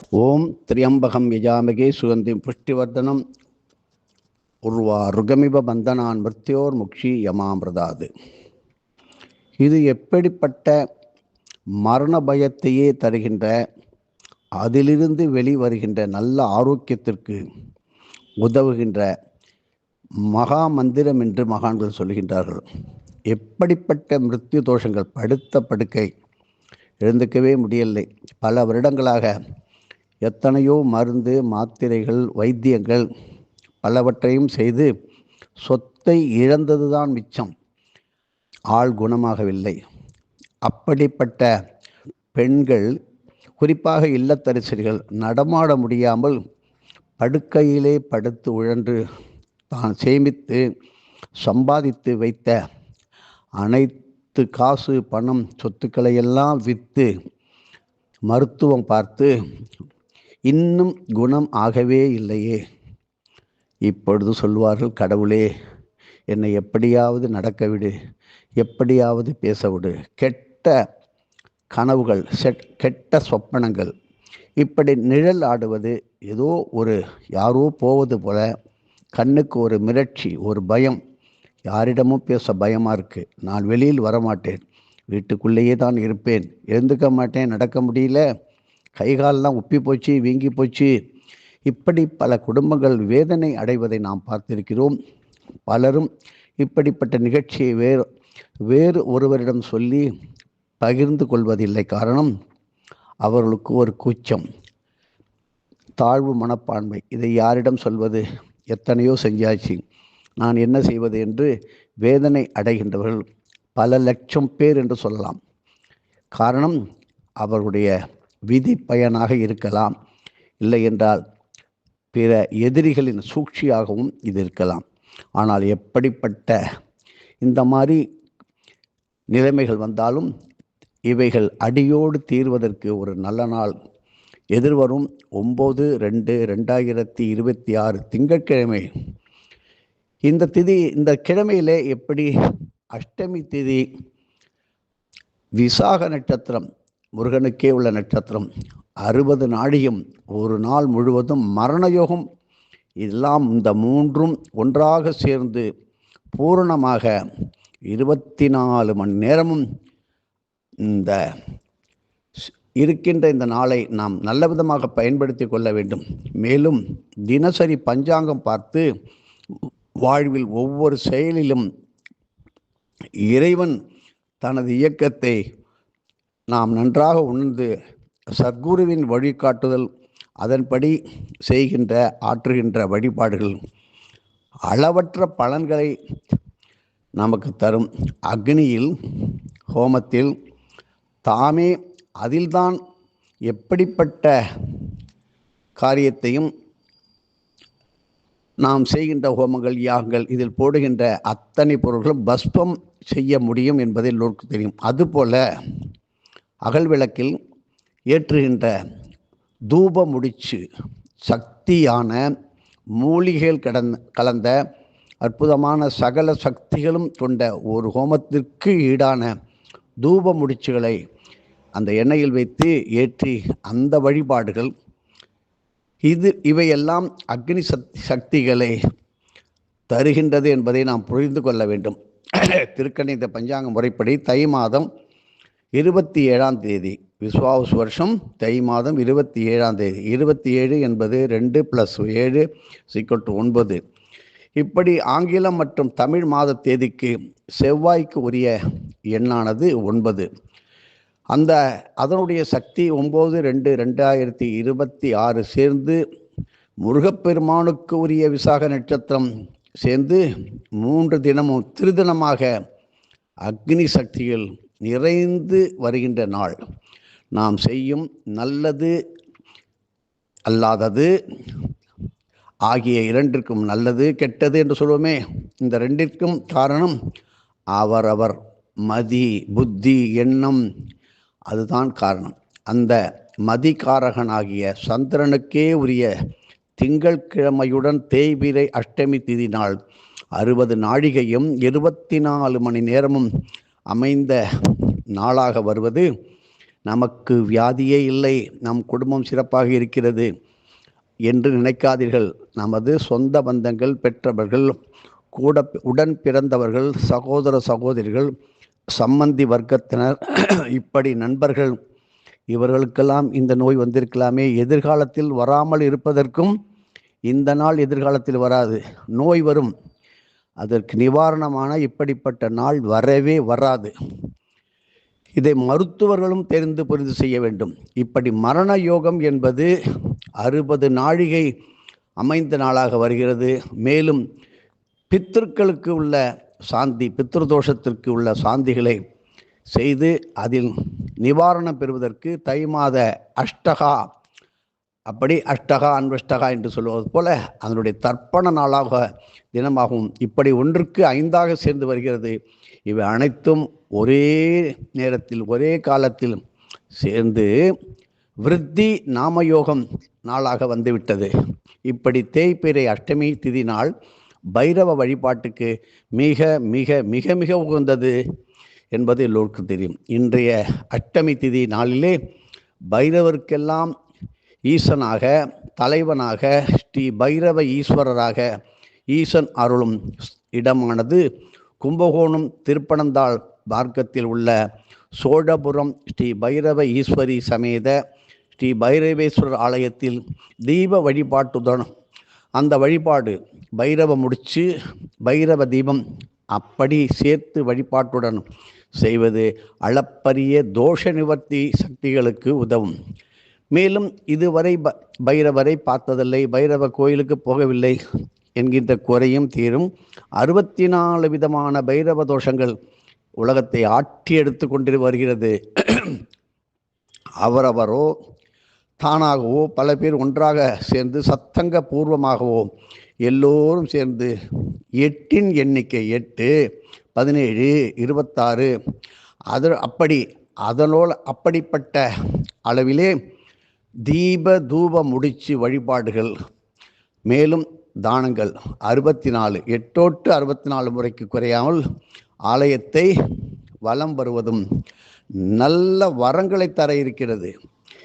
ஓம் திரியம்பகம் யஜாமகே சுகந்தி புஷ்டிவர்தனம். உருவா ருகமிப பந்தனான் மிருத்தியோர் முக்ஷி யமாமிரதாது. இது எப்படிப்பட்ட மரண பயத்தையே தருகின்ற அதிலிருந்து வெளிவருகின்ற நல்ல ஆரோக்கியத்திற்கு உதவுகின்ற மகா மந்திரம் என்று மகான்கள் சொல்கின்றார்கள் எப்படிப்பட்ட மிருத்யு தோஷங்கள் படுத்த படுக்கை எழுந்துக்கவே முடியலை பல வருடங்களாக எத்தனையோ மருந்து மாத்திரைகள் வைத்தியங்கள் பலவற்றையும் செய்து சொத்தை இழந்ததுதான் மிச்சம். ஆள் குணமாகவில்லை. அப்படிப்பட்ட பெண்கள் குறிப்பாக இல்லத்தரசிகள் நடமாட முடியாமல் படுக்கையிலே படுத்து உழன்று தான் சேமித்து சம்பாதித்து வைத்த அனைத்து காசு பணம் சொத்துக்களை எல்லாம் விற்று மருத்துவம் பார்த்து இன்னும் குணம் ஆகவே இல்லையே. இப்பொழுது சொல்வார்கள் கடவுளே என்னை எப்படியாவது நடக்க விடு எப்படியாவது பேச விடு கெட்ட கனவுகள் செட் கெட்ட சொப்பனங்கள். இப்படி நிழல் ஆடுவது ஏதோ ஒரு யாரோ போவது போல கண்ணுக்கு ஒரு மிரட்சி ஒரு பயம். யாரிடமும் பேச பயமாக இருக்குது நான் வெளியில் வரமாட்டேன். வீட்டுக்குள்ளேயே தான் இருப்பேன். எழுந்துக்க மாட்டேன் நடக்க முடியல. கைகாலெலாம் உப்பி போச்சு வீங்கி போச்சு. இப்படி பல குடும்பங்கள் வேதனை அடைவதை நாம் பார்த்திருக்கிறோம். பலரும் இப்படிப்பட்ட நிகழ்ச்சியை வேறு வேறு ஒருவரிடம் சொல்லி பகிர்ந்து கொள்வதில்லை காரணம் அவர்களுக்கு ஒரு கூச்சம். தாழ்வு மனப்பான்மை. இதை யாரிடம் சொல்வது? எத்தனையோ செஞ்சாச்சு. நான் என்ன செய்வது என்று வேதனை அடைகின்றவர்கள் பல லட்சம் பேர் என்று சொல்லலாம். காரணம் அவருடைய விதி பயனாக இருக்கலாம். இல்லை என்றால் பிற எதிரிகளின் சூழ்ச்சியாகவும் இது இருக்கலாம். ஆனால் எப்படிப்பட்ட இந்த மாதிரி நிலைமைகள் வந்தாலும் இவைகள் அடியோடு தீர்வதற்கு ஒரு நல்ல நாள். எதிர்வரும் ஒம்பது ரெண்டு ரெண்டாயிரத்தி இருபத்தி ஆறு திங்கட்கிழமை. இந்த திதி இந்த கிழமையிலே எப்படி அஷ்டமி திதி விசாக நட்சத்திரம் முருகனுக்கே உள்ள நட்சத்திரம். அறுபது நாடியும் ஒரு நாள் முழுவதும் மரணயோகம் எல்லாம் இந்த மூன்றும் ஒன்றாக சேர்ந்து பூரணமாக இருபத்தி நாலு மணி நேரமும் இந்த இருக்கின்ற இந்த நாளை நாம் நல்ல விதமாக பயன்படுத்தி கொள்ள வேண்டும். மேலும் தினசரி பஞ்சாங்கம் பார்த்து வாழ்வில் ஒவ்வொரு செயலிலும் இறைவன் தனது இயக்கத்தை நாம் நன்றாக உணர்ந்து சத்குருவின் வழிகாட்டுதல் அதன்படி செய்கின்ற ஆற்றுகின்ற வழிபாடுகள் அளவற்ற பலன்களை நமக்கு தரும். அக்னியில் ஹோமத்தில் தாமே அதில்தான் எப்படிப்பட்ட காரியத்தையும் நாம் செய்கின்ற ஹோமங்கள் யாகங்கள் இதில் போடுகின்ற அத்தனை பொருட்களும் பஸ்பம் செய்ய முடியும் என்பதை எல்லோருக்கும் தெரியும். அதுபோல அகல் விளக்கில் ஏற்றுகின்ற தூப முடிச்சு சக்தியான மூலிகைகள் கடந்த கலந்த அற்புதமான சகல சக்திகளும் கொண்ட ஒரு ஹோமத்திற்கு ஈடான தூப முடிச்சுகளை அந்த எண்ணெயில் வைத்து ஏற்றி அந்த வழிபாடுகள். இது இவையெல்லாம் அக்னி சக்தி சக்திகளை தருகின்றது என்பதை நாம் புரிந்து கொள்ள வேண்டும். திருக்கணித பஞ்சாங்க முறைப்படி தை மாதம் இருபத்தி ஏழாம் தேதி விஸ்வாவஸ் வருஷம் தை மாதம் இருபத்தி ஏழாம் தேதி. இருபத்தி ஏழு என்பது ரெண்டு ப்ளஸ் ஏழு சிக்கல் டு ஒன்பது. இப்படி ஆங்கிலம் மற்றும் தமிழ் மாத தேதிக்கு செவ்வாய்க்கு உரிய எண்ணானது ஒன்பது. அந்த அதனுடைய சக்தி ஒம்பது ரெண்டு ரெண்டாயிரத்தி இருபத்தி ஆறு சேர்ந்து முருகப்பெருமானுக்கு உரிய விசாக நட்சத்திரம் சேர்ந்து மூன்று தினமும் திருதினமாக அக்னி சக்தியில் நிறைந்து வருகின்ற நாள். நாம் செய்யும் நல்லது அல்லாதது ஆகிய இரண்டிற்கும் நல்லது கெட்டது என்று சொல்லுவோமே இந்த ரெண்டிற்கும் காரணம் அவரவர் மதி புத்தி எண்ணம். அதுதான் காரணம். அந்த மதிகாரகனாகிய சந்திரனுக்கே உரிய திங்கட்கிழமையுடன் தேய்பிரை அஷ்டமி திதி நாள் அறுபது நாழிகையும் இருபத்தி நாலு மணி நேரமும் அமைந்த நாளாக வருவது. நமக்கு வியாதியே இல்லை. நம் குடும்பம் சிறப்பாக இருக்கிறது என்று நினைக்காதீர்கள். நமது சொந்த பந்தங்கள் பெற்றவர்கள் கூட உடன் பிறந்தவர்கள் சகோதர சகோதரிகள் சம்மந்தி வர்க்கத்தினர் இப்படி நண்பர்கள் இவர்களுக்கெல்லாம் இந்த நோய் வந்திருக்கலாமே. எதிர்காலத்தில் வராமல் இருப்பதற்கும் இந்த நாள் எதிர்காலத்தில் வராது. நோய் வரும். அதற்கு நிவாரணமான இப்படிப்பட்ட நாள் வரவே வராது. இதை மருத்துவர்களும் தெரிந்து புரிந்து செய்ய வேண்டும். இப்படி மரண யோகம் என்பது அறுபது நாழிகை அமைந்த நாளாக வருகிறது. மேலும் பித்திருக்களுக்கு உள்ள சாந்தி பித்ருதோஷத்திற்கு உள்ள சாந்திகளை செய்து அதில் நிவாரணம் பெறுவதற்கு தை மாத அஷ்டகா அப்படி அஷ்டகா அன்வஷ்டகா என்று சொல்வது போல அதனுடைய தர்ப்பண நாளாக தினமாகவும் இப்படி ஒன்றுக்கு ஐந்தாக சேர்ந்து வருகிறது. இவை அனைத்தும் ஒரே நேரத்தில் ஒரே காலத்தில் சேர்ந்து விருத்தி நாமயோகம் நாளாக வந்துவிட்டது. இப்படி தேய்பிறை அஷ்டமி திதி நாள் பைரவ வழிபாட்டுக்கு மிக மிக மிக மிக உகந்தது என்பது எல்லோருக்கும் தெரியும். இன்றைய அஷ்டமி திதி நாளிலே பைரவருக்கெல்லாம் ஈசனாக தலைவனாக ஸ்ரீ பைரவ ஈஸ்வரராக ஈசன் அருளும் இடமானது. கும்பகோணம் திருப்பனந்தாள் மார்க்கத்தில் உள்ள சோழபுரம் ஸ்ரீ பைரவ ஈஸ்வரி சமேத ஸ்ரீ பைரவேஸ்வரர் ஆலயத்தில் தீப வழிபாட்டுடன் அந்த வழிபாடு பைரவ முடிச்சு பைரவ தீபம் அப்படி சேர்த்து வழிபாட்டுடன் செய்வது அளப்பரிய தோஷ நிவர்த்தி சக்திகளுக்கு உதவும். மேலும் இதுவரை ப பைரவரை பார்த்ததில்லை. பைரவ கோயிலுக்கு போகவில்லை என்கின்ற குறையும் தீரும். அறுபத்தி நாலு விதமான பைரவ தோஷங்கள் உலகத்தை ஆட்டி எடுத்து கொண்டு வருகிறது. அவரவரோ தானாகவோ பல பேர் ஒன்றாக சேர்ந்து சத்தங்க பூர்வமாகவோ எல்லோரும் சேர்ந்து எட்டின் எண்ணிக்கை எட்டு பதினேழு இருபத்தாறு. அது அப்படி அதனோடு அப்படிப்பட்ட அளவிலே தீப தூப முடிச்சு வழிபாடுகள். மேலும் தானங்கள். அறுபத்தி நாலு எட்டோட்டு அறுபத்தி நாலு முறைக்கு குறையாமல் ஆலயத்தை வலம் வருவதும் நல்ல வரங்களை தர இருக்கிறது.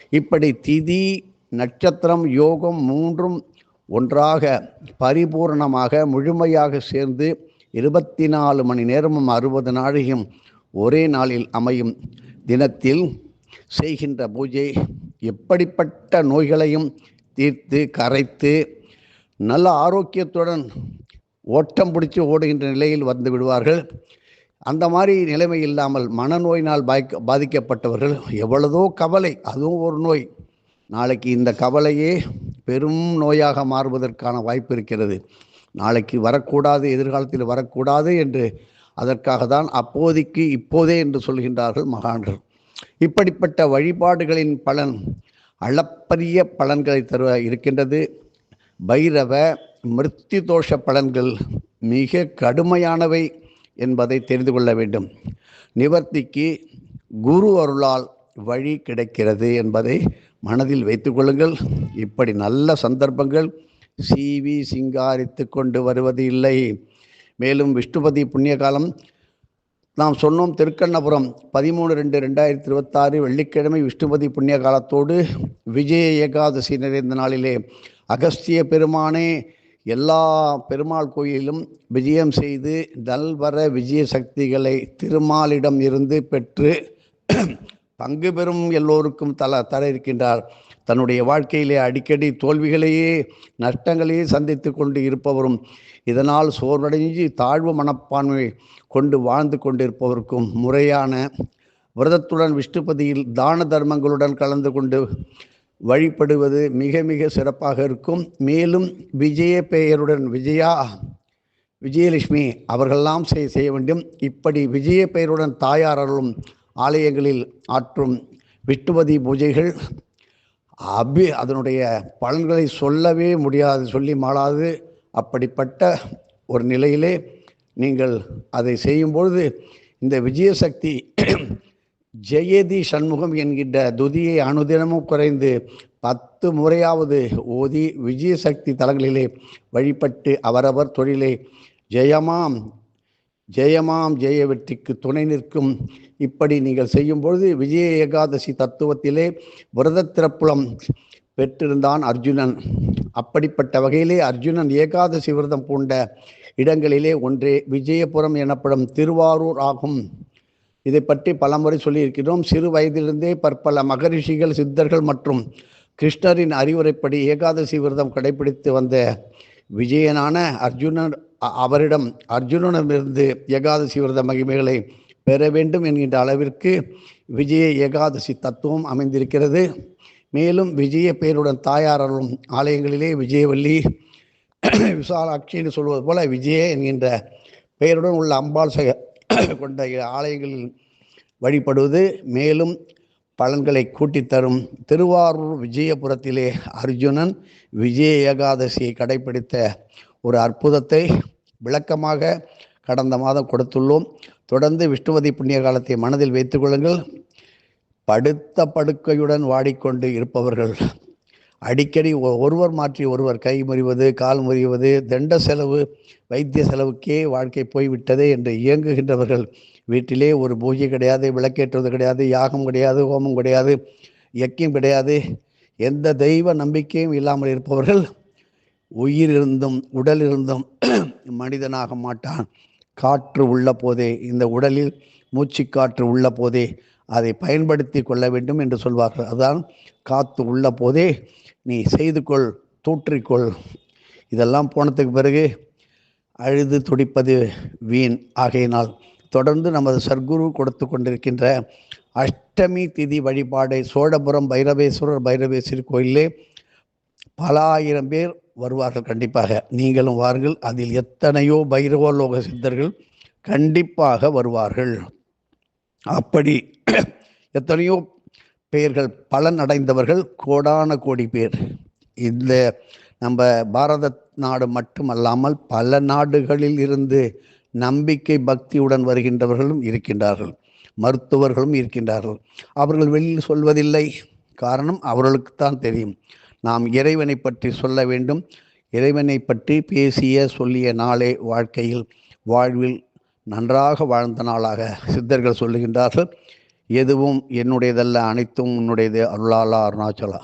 இப்படி திதி நட்சத்திரம் யோகம் மூன்றும் ஒன்றாக பரிபூர்ணமாக முழுமையாக சேர்ந்து இருபத்தி நாலு மணி நேரமும் அறுபது நாழிகையும் ஒரே நாளில் அமையும். தினத்தில் செய்கின்ற பூஜை எப்படிப்பட்ட நோய்களையும் தீர்த்து கரைத்து நல்ல ஆரோக்கியத்துடன் ஓட்டம் பிடிச்சி ஓடுகின்ற நிலையில் வந்து விடுவார்கள். அந்த மாதிரி நிலைமை இல்லாமல் மனநோயினால் பாதிக்க பாதிக்கப்பட்டவர்கள் எவ்வளதோ கவலை அதுவும் ஒரு நோய். நாளைக்கு இந்த கவலையே பெரும் நோயாக மாறுவதற்கான வாய்ப்பு இருக்கிறது. நாளைக்கு வரக்கூடாது எதிர்காலத்தில் வரக்கூடாது என்று அதற்காக தான் அப்போதைக்கு இப்போதே என்று சொல்கின்றார்கள் மகான்கள். இப்படிப்பட்ட வழிபாடுகளின் பலன் அளப்பரிய பலன்களை தருவ இருக்கின்றது. பைரவ மிருத்தி தோஷ பலன்கள் மிக கடுமையானவை என்பதை தெரிந்து கொள்ள வேண்டும். நிவர்த்திக்கு குரு அருளால் வழி கிடைக்கிறது என்பதை மனதில் வைத்து கொள்ளுங்கள். இப்படி நல்ல சந்தர்ப்பங்கள் சீவி சிங்காரித்து கொண்டு வருவது இல்லை. மேலும் விஷ்ணுபதி புண்ணிய காலம் நாம் சொன்னோம் திருக்கண்ணபுரம் பதிமூணு ரெண்டு ரெண்டாயிரத்தி இருபத்தாறு வெள்ளிக்கிழமை விஷ்ணுபதி புண்ணிய காலத்தோடு விஜய ஏகாதசி நிறைந்த நாளிலே அகஸ்திய பெருமானே எல்லா பெருமாள் கோயிலும் விஜயம் செய்து நல்வர விஜய சக்திகளை திருமாலிடம் இருந்து பெற்று பங்கு பெறும் எல்லோருக்கும் தல தர இருக்கின்றார். தன்னுடைய வாழ்க்கையிலே அடிக்கடி தோல்விகளையே நஷ்டங்களையே சந்தித்து கொண்டு இருப்பவரும் இதனால் சோர்வடைஞ்சு தாழ்வு மனப்பான்மை கொண்டு வாழ்ந்து கொண்டிருப்பவருக்கும் முறையான விரதத்துடன் விஷ்ணுபதியில் தான தர்மங்களுடன் கலந்து கொண்டு வழிபடுவது மிக மிக சிறப்பாக இருக்கும். மேலும் விஜய பெயருடன் விஜயா விஜயலட்சுமி அவர்களெல்லாம் செய் செய்ய வேண்டும். இப்படி விஜய பெயருடன் தாயார் அருளும் ஆலயங்களில் ஆற்றும் விஷ்ணுபதி பூஜைகள் அபி அதனுடைய பலன்களை சொல்லவே முடியாது சொல்லி மாளாது. அப்படிப்பட்ட ஒரு நிலையிலே நீங்கள் அதை செய்யும்பொழுது இந்த விஜயசக்தி ஜெயதி சண்முகம் என்கின்ற துதியை அனுதினமும் குறைந்து பத்து முறையாவது ஓதி விஜயசக்தி தலங்களிலே வழிபட்டு அவரவர் தொழிலை ஜெயமாம் ஜெயமாம் ஜெய வெற்றிக்கு துணை நிற்கும். இப்படி நீங்கள் செய்யும் பொழுது விஜய ஏகாதசி தத்துவத்திலே விரத திறப்புலம் பெற்றிருந்தான் அர்ஜுனன். அப்படிப்பட்ட வகையிலே அர்ஜுனன் ஏகாதசி விரதம் பூண்ட இடங்களிலே ஒன்றே விஜயபுரம் எனப்படும் திருவாரூர் ஆகும். இதை பற்றி பலமுறை சொல்லியிருக்கிறோம். சிறு வயதிலிருந்தே பற்பல மகரிஷிகள் சித்தர்கள் மற்றும் கிருஷ்ணரின் அறிவுரைப்படி ஏகாதசி விரதம் கடைபிடித்து வந்த விஜயனான அர்ஜுனன் அவரிடம் அர்ஜுனனிடமிருந்து ஏகாதசி விரத மகிமைகளை பெற வேண்டும் என்கின்ற அளவிற்கு விஜய ஏகாதசி தத்துவம் அமைந்திருக்கிறது. மேலும் விஜய பெயருடன் தாயாரரும் ஆலயங்களிலே விஜயவல்லி விசாலாட்சின்னு சொல்வது போல விஜய என்கின்ற பெயருடன் உள்ள அம்பாள் சக கொண்ட ஆலயங்களில் வழிபடுவது. மேலும் பலன்களை கூட்டித்தரும் திருவாரூர் விஜயபுரத்திலே அர்ஜுனன் விஜய ஏகாதசியை கடைபிடித்த ஒரு அற்புதத்தை விளக்கமாக கடந்த மாதம் கொடுத்துள்ளோம். தொடர்ந்து விஷ்ணுவதி புண்ணிய காலத்தை மனதில் வைத்துக் கொள்ளுங்கள். படுத்த படுக்கையுடன் வாடிக்கொண்டு இருப்பவர்கள். அடிக்கடி ஒ- ஒருவர் மாற்றி ஒருவர் கை முறிவது கால் முறிவது தண்ட செலவு வைத்திய செலவுக்கே வாழ்க்கை போய்விட்டதே என்று இயங்குகின்றவர்கள். வீட்டிலே ஒரு பூஜை கிடையாது விளக்கேற்றுவது கிடையாது யாகம் கிடையாது ஹோமம் கிடையாது யக்கியம் கிடையாது. எந்த தெய்வ நம்பிக்கையும் இல்லாமல் இருப்பவர்கள் உயிர் இருந்தும் மனிதனாக மாட்டான். காற்று உள்ள போதே இந்த உடலில் மூச்சு காற்று உள்ள போதே அதை பயன்படுத்தி கொள்ள வேண்டும் என்று சொல்வார்கள். அதான் காத்து உள்ள போதே நீ செய்து கொள் தூற்றிக்கொள் இதெல்லாம் போனதுக்கு பிறகு அழுது துடிப்பது வீண். ஆகையினால் தொடர்ந்து நமது சர்க்குரு கொடுத்து கொண்டிருக்கின்ற அஷ்டமி திதி வழிபாடை சோழபுரம் பைரவேஸ்வரர் பைரவேஸ்வரி கோயிலே பல ஆயிரம் பேர் வருவார்கள் கண்டிப்பாக. நீங்களும் வாருங்கள். அதில் எத்தனையோ பைரவலோக சித்தர்கள் கண்டிப்பாக வருவார்கள். அப்படி எத்தனையோ பெயர்கள் பலன் அடைந்தவர்கள் கோடான கோடி பேர். இந்த நம்ம பாரத நாடு மட்டுமல்லாமல் பல நாடுகளில் இருந்து நம்பிக்கை பக்தியுடன் வருகின்றவர்களும் இருக்கின்றார்கள். மருத்துவர்களும் இருக்கின்றார்கள். அவர்கள் வெளியில் சொல்வதில்லை. காரணம் அவர்களுக்குத்தான் தெரியும். நாம் இறைவனை பற்றி சொல்ல வேண்டும். இறைவனை பற்றி பேசிய சொல்லிய நாளே வாழ்க்கையில் வாழ்வில் நன்றாக வாழ்ந்த நாளாக சித்தர்கள் சொல்லுகின்றார்கள். எதுவும் என்னுடையதல்ல அனைத்தும் உன்னுடையது அருளாலா அருணாச்சலா.